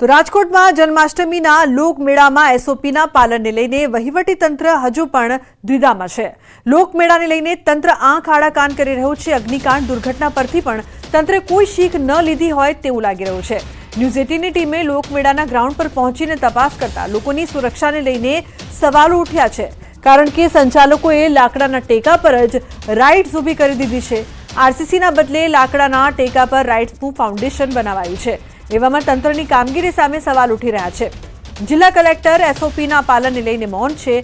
તો રાજકોટમાં જન્માષ્ટમીના લોકમેળામાં એસઓપીના પાલનને લઈને વહીવટી તંત્ર હજુ પણ દ્વિધામાં છે. લોકમેળાને લઈને તંત્ર આંખ આડા કાન કરી રહ્યું છે. અગ્નિકાંડ દુર્ઘટના પરથી પણ તંત્રે કોઈ શીખ ન લીધી હોય તેવું લાગી રહ્યું છે. ન્યૂઝ એટીનની ટીમે લોકમેળાના ગ્રાઉન્ડ પર પહોંચીને તપાસ કરતા લોકોની સુરક્ષાને લઈને સવાલો ઉઠ્યા છે. કારણ કે સંચાલકોએ લાકડાના ટેકા પર જ રાઇડ્સ ઊભી કરી દીધી છે. આરસીસીના બદલે લાકડાના ટેકા પર રાઇડ્સનું ફાઉન્ડેશન બનાવાયું છે. એવામાં તંત્રની કામગીરી સામે સવાલ ઉઠી રહ્યા છે. જિલ્લા કલેક્ટર એસઓપીના પાલનને લઈને મૌન છે.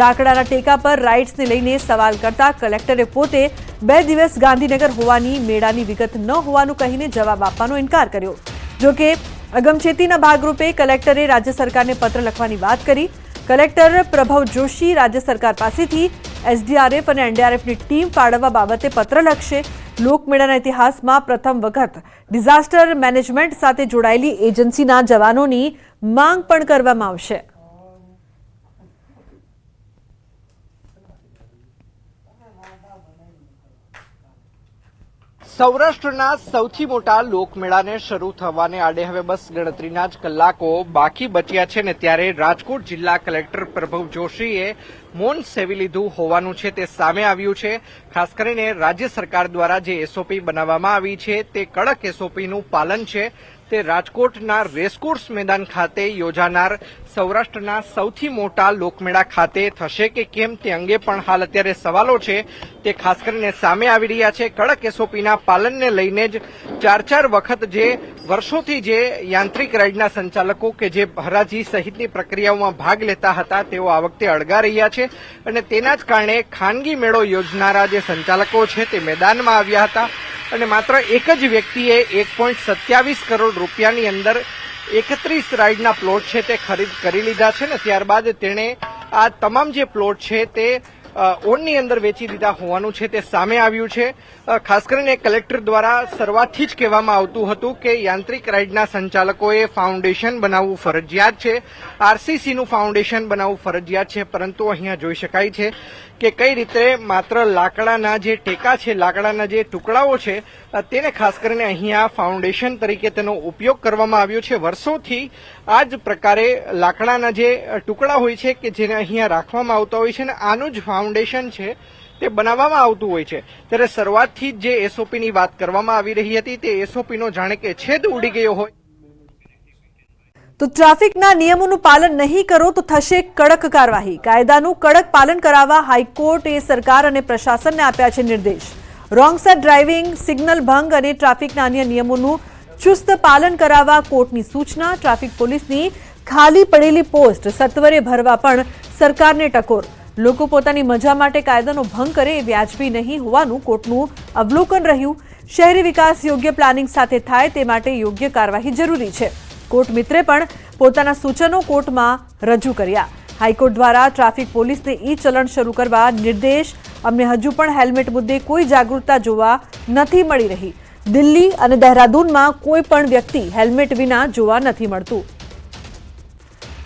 લાકડાના ટેકા પર રાઇડ્સને લઈને સવાલ કરતા કલેક્ટરે પોતે બે દિવસ ગાંધીનગર હોવાની મેળાની વિગત ન હોવાનું કહીને જવાબ આપવાનો ઇનકાર કર્યો. જોકે અગમચેતીના ભાગરૂપે કલેક્ટરે રાજ્ય સરકારને પત્ર લખવાની વાત કરી. કલેક્ટર પ્રભવ જોશી રાજ્ય સરકાર પાસેથી એસડીઆરએફ અને એનડીઆરએફની ટીમ ફાળવવા બાબતે પત્ર લખશે. લોકમેળાના ઇતિહાસમાં પ્રથમ વખત ડિઝાસ્ટર મેનેજમેન્ટ સાથે જોડાયેલી એજન્સીના જવાનોની માંગ પણ કરવામાં આવશે. સૌરાષ્ટ્રના સૌથી મોટા લોકમેળાને શરૂ થવાને આડે હવે બસ ગણતરીના જ કલાકો બાકી બચ્યા છે ને ત્યારે રાજકોટ જિલ્લા કલેક્ટર પ્રભવ જોશીએ મૌન સેવી લીધું હોવાનું છે તે સામે આવ્યું છે. ખાસ કરીને રાજ્ય સરકાર દ્વારા જે એસઓપી બનાવવામાં આવી છે તે કડક એસઓપીનું પાલન છે. તે રાજકોટના રેસકોર્સ મેદાન ખાતે યોજાનાર સૌરાષ્ટ્રના સૌથી મોટા લોકમેળા ખાતે થશે કે કેમ તે અંગે પણ હાલ અત્યારે સવાલો છે. તે ખાસ કરીને સામે આવી રહ્યા છે કડક એસઓપીના પાલનને લઈને જ ચાર ચાર વખત જે વર્ષોથી જે યાંત્રિક રાઇડના સંચાલકો કે જે હરાજી સહિતની પ્રક્રિયાઓમાં ભાગ લેતા હતા, તેઓ આ વખતે અળગા રહ્યા છે અને તેના જ કારણે ખાનગી મેળો યોજનારા જે સંચાલકો છે તે મેદાનમાં આવ્યા હતા અને માત્ર એક જ વ્યક્તિએ એક પોઈન્ટ સત્યાવીસ કરોડ રૂપિયાની અંદર એકત્રીસ રાઇડના પ્લોટ છે તે ખરીદ કરી લીધા છે ને ત્યારબાદ તેણે આ તમામ જે પ્લોટ છે તે ઓનની અંદર વેચી દીધા હોવાનું છે તે સામે આવ્યું છે. ખાસ કરીને કલેક્ટર દ્વારા શરૂઆતથી જ કહેવામાં આવતું હતું કે યાંત્રિક રાઇડના સંચાલકોએ ફાઉન્ડેશન બનાવવું ફરજિયાત છે. આરસીસીનું ફાઉન્ડેશન બનાવવું ફરજિયાત છે, પરંતુ અહીંયા જોઈ શકાય છે કે કઈ રીતે માત્ર લાકડાના જે ટેકા છે, લાકડાના જે ટુકડાઓ છે તેને ખાસ કરીને અહીંયા ફાઉન્ડેશન તરીકે તેનો ઉપયોગ કરવામાં આવ્યો છે. વર્ષોથી આ જ પ્રકારે લાકડાના જે ટુકડા હોય છે કે જેને અહીંયા રાખવામાં આવતા હોય છે અને આનું જ ફાઉન્ડેશન છે તે બનાવવામાં આવતું હોય છે. ત્યારે શરૂઆતથી જ એસઓપીની વાત કરવામાં આવી રહી હતી તે એસઓપીનો જાણે કે છેદ ઉડી ગયો હોય. તો ટ્રાફિકના નિયમોનું પાલન નહીં કરો તો થશે કડક કાર્યવાહી. કાયદાનું કડક પાલન કરાવવા હાઈકોર્ટે સરકાર અને પ્રશાસનને આપ્યા છે નિર્દેશ. રોંગ સાઇડ ડ્રાઇવિંગ સિગ્નલ ભંગ અને ટ્રાફિકના અન્ય નિયમોનું ચુસ્ત પાલન કરાવવા કોર્ટની સૂચના, ટ્રાફિક પોલીસની ખાલી પડેલી પોસ્ટ સત્વરે ભરવા પણ સરકારને ટકોર. લોકો પોતાની મજા માટે કાયદાનો ભંગ કરે એ વ્યાજબી નહીં હોવાનું કોર્ટનું અવલોકન રહ્યું. શહેરી વિકાસ યોગ્ય પ્લાનિંગ સાથે થાય તે માટે યોગ્ય કાર્યવાહી જરૂરી છે. કોર્ટ મિત્રે પણ પોતાના સૂચનો કોર્ટમાં રજૂ કર્યા. હાઈકોર્ટ દ્વારા ટ્રાફિક પોલીસને ઈ ચલણ શરૂ કરવા નિર્દેશ. અમને હજુ પણ હેલ્મેટ મુદ્દે કોઈ જાગૃતતા જોવા નથી મળી રહી. દિલ્હી અને દહેરાદૂનમાં કોઈ પણ વ્યક્તિ હેલ્મેટ વિના જોવા નથી મળતું.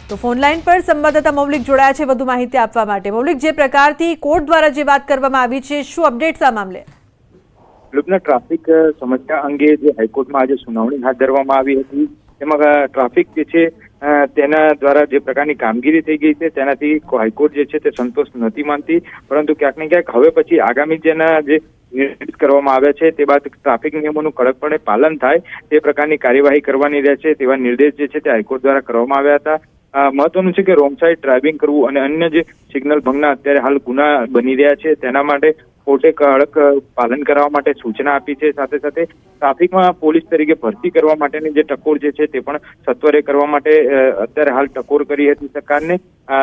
તો ફોનલાઈન પર સંવાદદાતા મૌલિક જોડાયા છે, વધુ માહિતી આપવા માટે. મૌલિક, જે પ્રકારથી કોર્ટ દ્વારા જે વાત કરવામાં આવી છે, શું અપડેટ્સ આ મામલે? લુબના ટ્રાફિક સમસ્યા અંગે જે હાઈકોર્ટમાં આજે સુનાવણી હાથ ધરવામાં આવી હતી તેમાં ટ્રાફિક જે છે તેના દ્વારા જે પ્રકારની કામગીરી થઈ ગઈ છે, તેનાથી હાઈકોર્ટ જે છે તે સંતોષ નથી માનતી. પરંતુ ક્યાંક ને ક્યાંક હવે પછી આગામી જેના જે નિર્દેશ કરવામાં આવ્યા છે. તે બાદ ટ્રાફિક નિયમોનું કડકપણે પાલન થાય, તે પ્રકારની કાર્યવાહી કરવાની રહેશે તેવા નિર્દેશ જે છે તે હાઈકોર્ટ દ્વારા કરવામાં આવ્યા હતા. મહત્વનું છે કે રોંગ સાઈડ ડ્રાઇવિંગ કરવું અને અન્ય જે સિગ્નલ ભંગના અત્યારે હાલ ગુના બની રહ્યા છે તેના માટે કોર્ટે કડક પાલન કરવા માટે સૂચના આપી છે. સાથે સાથે ટ્રાફિકમાં પોલીસ તરીકે ભરતી કરવા માટેની જે ટકોર જે છે તે પણ સત્વરે કરવા માટે અત્યારે હાલ ટકોર કરી હતી સરકારને.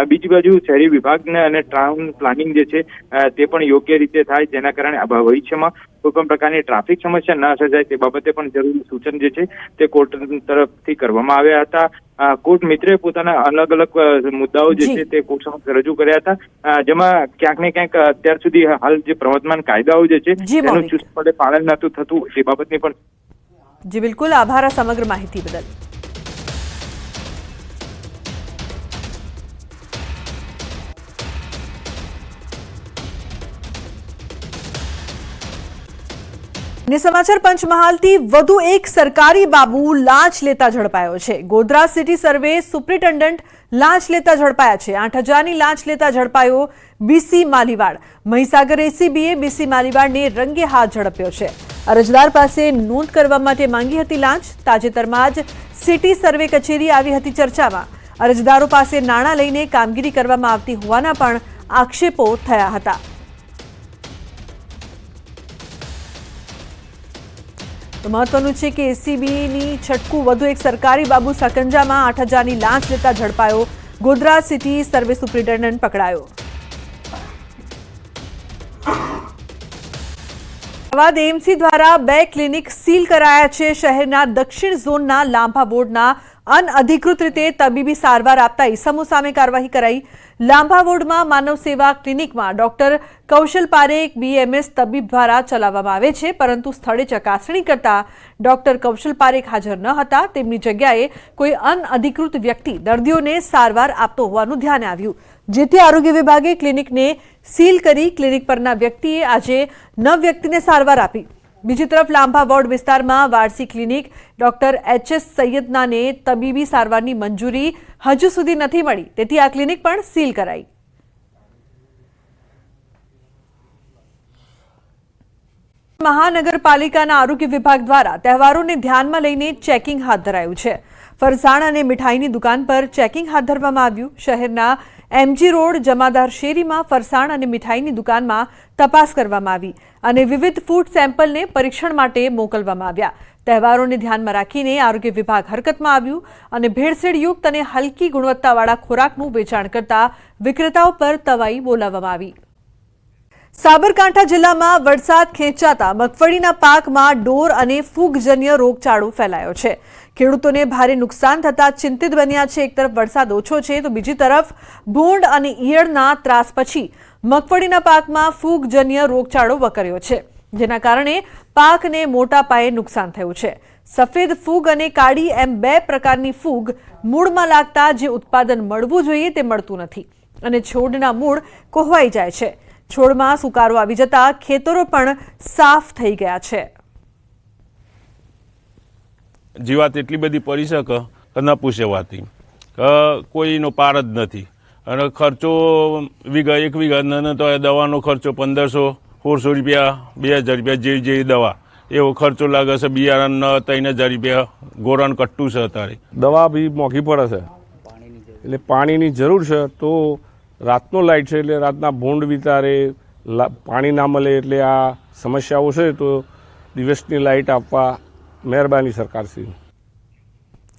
બીજી બાજુ શહેરી વિભાગને અને ટાઉન પ્લાનિંગ જે છે તે પણ યોગ્ય રીતે થાય જેના કારણે ભવિષ્યમાં કોઈ પણ પ્રકારની ટ્રાફિક સમસ્યા ન સર્જાય તે બાબતે પણ જરૂરી સૂચન જે છે તે કોર્ટ તરફથી કરવામાં આવ્યા હતા. કોર્ટ મિત્રે પોતાના અલગ અલગ મુદ્દાઓ જે છે તે કોર્ટ સમક્ષ રજૂ કર્યા હતા. જેમાં ક્યાંક ને ક્યાંક અત્યાર સુધી હાલ જે પ્રવર્તમાન કાયદાઓ જે છે એનું. ચુસ્તપણે પાલન નતું થતું તે બાબતની પણ જી બિલકુલ આભાર આ સમગ્ર માહિતી બદલ ને સમાચાર પંચમહાલથી વધુ એક સરકારી બાબુ લાંચ લેતા ઝડપાયો છે. ગોધરા સિટી સર્વે સુપ્રિન્ટેન્ડન્ટ લાંચ લેતા ઝડપાયા છે. આઠ હજારની લાંચ લેતા ઝડપાયો બીસી માલીવાડ. મહીસાગર એસીબીએ બીસી માલીવાડને રંગે હાથ ઝડપ્યો છે. અરજદાર પાસે નોંધ કરવા માટે માંગી હતી લાંચ. તાજેતરમાં જ સિટી સર્વે કચેરી આવી હતી ચર્ચામાં. અરજદારો પાસે નાણાં લઈને કામગીરી કરવામાં આવતી હોવાના પણ આક્ષેપો થયા હતા. તો મહત્વનું છે કે એસીબીની છટકું વધુ એક સરકારી બાબુ સકંજામાં આઠ હજારની લાંચ લેતા ઝડપાયો. ગોધરા સિટી સર્વે સુપ્રિન્ટેન્ડન્ટ પકડાયો. અમદાવાદ એમસી દ્વારા બે ક્લિનિક સીલ કરાયા છે. શહેરના દક્ષિણ ઝોનના લાંભા વોર્ડના અનઅધિકૃત રીતે તબીબી સારવાર આપતા ઇસમો સામે કાર્યવાહી કરાઈ. લાંભા વોર્ડમાં માનવ સેવા ક્લિનિકમાં ડોક્ટર કૌશલ પારેખ, બીએમએસ તબીબ દ્વારા ચલાવવામાં આવે છે, પરંતુ સ્થળે ચકાસણી કરતા ડોક્ટર કૌશલ પારેખ હાજર ન હતા. તેમની જગ્યાએ કોઈ અનઅધિકૃત વ્યક્તિ દર્દીઓને સારવાર આપતો હોવાનું ધ્યાને આવ્યું. જેથી આરોગ્ય વિભાગે ક્લિનિકને સીલ કરી ક્લિનિક પરના વ્યક્તિએ આજે નવ વ્યક્તિને સારવાર આપી. બીજી તરફ લાંભા વોર્ડ વિસ્તારમાં Warsi clinic doctor H S સૈયદનાને તબીબી સારવારની મંજૂરી હજુ સુધી નથી મળી, તેથી આ ક્લિનિક પણ સીલ કરાઈ. મહાનગરપાલિકાના આરોગ્ય વિભાગ દ્વારા તહેવારોને ધ્યાનમાં લઈને ચેકિંગ હાથ ધરાયું છે. ફરસાણ અને મીઠાઈની દુકાન પર ચેકિંગ હાથ ધરવામાં આવ્યું. શહેરના એમજી રોડ, જમાદાર શેરીમાં ફરસાણ અને મીઠાઈની દુકાનમાં તપાસ કરવામાં આવી અને વિવિધ ફૂડ સેમ્પલને પરીક્ષણ માટે મોકલવામાં આવ્યા. તહેવારોને ધ્યાનમાં રાખીને આરોગ્ય વિભાગ હરકતમાં આવ્યું અને ભેળસેળયુક્ત અને હલકી ગુણવત્તાવાળા ખોરાકનું વેચાણ કરતા વિક્રેતાઓ પર તવાઈ બોલાવવામાં આવી. સાબરકાંઠા જિલ્લામાં વરસાદ ખેંચાતા મગફળીના પાકમાં ડોર અને ફૂગજન્ય રોગચાળો ફેલાયો છે. ખેડૂતોને ભારે નુકસાન થતા ચિંતિત બન્યા છે. એક તરફ વરસાદ ઓછો છે તો બીજી તરફ ભૂંડ અને ઈયળના ત્રાસ પછી મગફળીના પાકમાં ફૂગજન્ય રોગચાળો વકર્યો છે, જેના કારણે પાકને મોટા પાયે નુકસાન થયું છે. સફેદ ફૂગ અને કાળી એમ બે પ્રકારની ફૂગ મૂળમાં લાગતા જે ઉત્પાદન મળવું જોઈએ તે મળતું નથી અને છોડના મૂળ કોહવાઈ જાય છે. છોડમાં સુકારો આવી જતા ખેતરો પણ સાફ થઈ ગયા છે. જીવાત એટલી બધી પડી શકે કે ન પૂછે વાતી. કોઈનો પાર જ નથી. અને ખર્ચો વીઘા, એક વીઘા તો દવાનો ખર્ચો પંદરસો, સોળસો રૂપિયા, બે હજાર રૂપિયા જેવી જેવી દવા. એવો ખર્ચો લાગે છે બિયારણ ત્રણ હજાર રૂપિયા ગોરણ કટ્ટું છે અત્યારે. દવા બી મોંઘી પડે છે. એટલે પાણીની જરૂર છે તો રાતનો લાઇટ છે એટલે રાતના ભૂંડ વિતારે પાણી ના મળે એટલે આ સમસ્યાઓ છે તો દિવસની લાઇટ આપવા મહેરબાની સરકારશ્રી.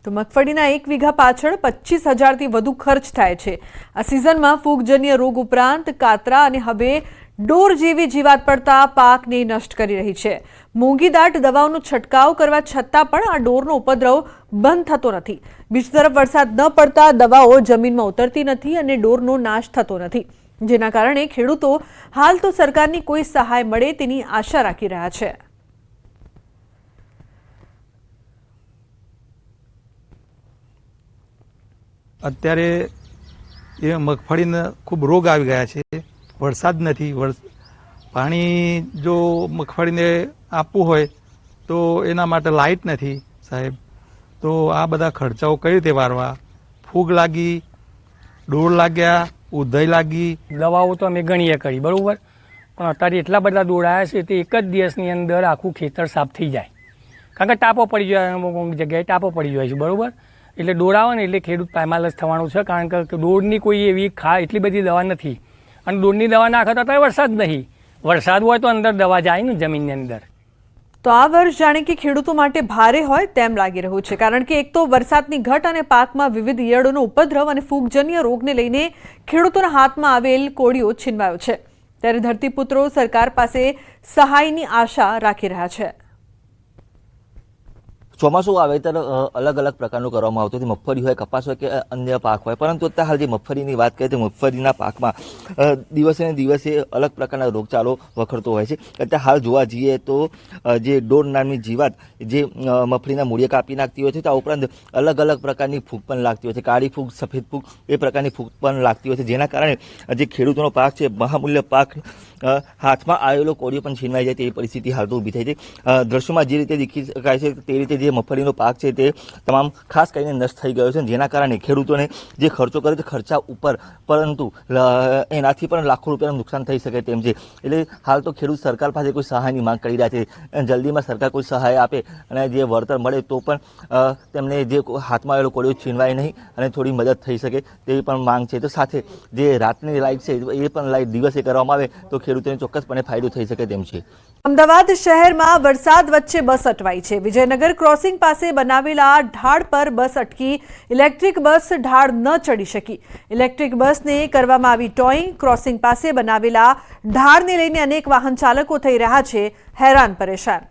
તો મગફળીના એક વીઘા પાછળ પચીસ હજારથી વધુ ખર્ચ થાય છે. આ સિઝનમાં ફૂગજન્ય રોગ ઉપરાંત કાતરા અને હવે ડોર જેવી જીવાત પડતા પાકને નષ્ટ કરી રહી છે. મોંઘીદાટ દવાઓનો છંટકાવ કરવા છતાં પણ આ ડોરનો ઉપદ્રવ બંધ થતો નથી. બીજી તરફ વરસાદ ન પડતા દવાઓ જમીનમાં ઉતરતી નથી અને ડોરનો નાશ થતો નથી. જેના કારણે ખેડૂતો હાલ તો સરકારની કોઈ સહાય મળે તેની આશા રાખી રહ્યા છે. અત્યારે એ મગફળીને ખૂબ રોગ આવી ગયા છે. વરસાદ નથી. વરસ પાણી જો મગફળીને આપવું હોય તો એના માટે લાઇટ નથી સાહેબ. તો આ બધા ખર્ચાઓ કઈ રીતે વારવા? ફૂગ લાગી, ડોળ લાગ્યા, ઉધઈ લાગી. દવાઓ તો અમે ગણીએ કરી, બરાબર? પણ અત્યારે એટલા બધા દોડાયા છે તે એક જ દિવસની અંદર આખું ખેતર સાફ થઈ જાય. કારણ કે ટાપો પડી જાય, અમુક અમુક જગ્યાએ ટાપો પડી જાય છે, બરાબર? એટલે દોડાવો ને એટલે ખેડૂત પાયમાલસ થવાનું છે, કારણ કે દોડની કોઈ એવી ખા, એટલી બધી દવા નથી. અને દોડની દવા નાખો તો અત્યારે વરસાદ નહીં. વરસાદ હોય તો અંદર દવા જાય ને જમીનની અંદર. તો આ વર્ષ જાણે કે ખેડૂતો માટે ભારે હોય તેમ લાગી રહ્યું છે, કારણ કે એક તો વરસાદની ઘટ અને પાકમાં વિવિધ ઈયળોનો ઉપદ્રવ અને ફૂગજન્ય રોગને લઈને ખેડૂતોના હાથમાં આવેલ કોળીઓ છીનવાયો છે. ત્યારે ધરતીપુત્રો સરકાર પાસે સહાયની આશા રાખી રહ્યા છે. ચોમાસું વાવેતર અલગ અલગ પ્રકારનું કરવામાં આવતું હતું. મગફળી હોય, કપાસ હોય કે અન્ય પાક હોય. પરંતુ અત્યારે હાલ જે મગફળીની વાત કરીએ તો મગફળીના પાકમાં દિવસે ને દિવસે અલગ પ્રકારના રોગચાળો વખરતો હોય છે. અત્યારે હાલ જોવા જઈએ તો જે ડોર નામની જીવાત, જે મગફળીના મૂળિયા કાપી નાખતી હોય છે, તે ઉપરાંત અલગ અલગ પ્રકારની ફૂગ પણ લાગતી હોય છે. કાળી ફૂગ, સફેદ ફૂગ, એ પ્રકારની ફૂગ પણ લાગતી હોય છે. જેના કારણે જે ખેડૂતોનો પાક છે, મહામૂલ્ય પાક હાથમાં આવેલો કોળિયો પણ છીનવાઈ જાય તેવી પરિસ્થિતિ હાલ તો ઊભી થઈ છે. દ્રશ્યોમાં જે રીતે દેખી શકાય છે, તે રીતે જે મગફળીનો પાક છે તે તમામ ખાસ કરીને નષ્ટ થઈ ગયો છે જેના કારણે ખેડૂતોને જે ખર્ચો કરે છે ખર્ચા ઉપર, પરંતુ એનાથી પણ લાખો રૂપિયાનું નુકસાન થઈ શકે તેમ છે. એટલે હાલ તો ખેડૂત સરકાર પાસે કોઈ સહાયની માંગ કરી રહ્યા છે. જલ્દીમાં સરકાર કોઈ સહાય આપે અને જે વળતર મળે તો પણ તેમને જે હાથમાં આવેલો કોળિયો છીનવાય નહીં અને થોડી મદદ થઈ શકે તેવી પણ માંગ છે. તો સાથે જે રાતની લાઇટ છે એ પણ લાઇટ દિવસે કરવામાં આવે તો ખેડૂતોને ચોક્કસપણે ફાયદો થઈ શકે તેમ છે. અમદાવાદ શહેરમાં વરસાદ વચ્ચે બસ અટવાઈ છે. વિજયનગર ક્રોસિંગ પાસે બનાવેલા ઢાળ પર બસ અટકી ઇલેક્ટ્રિક બસ ઢાળ ન ચડી શકી. ઇલેક્ટ્રિક બસને કરવામાં આવી ટોઈંગ, ક્રોસિંગ પાસે બનાવેલા ઢાળને લઈને અનેક વાહન ચાલકો થઈ રહ્યા છે. હેરાન પરેશાન.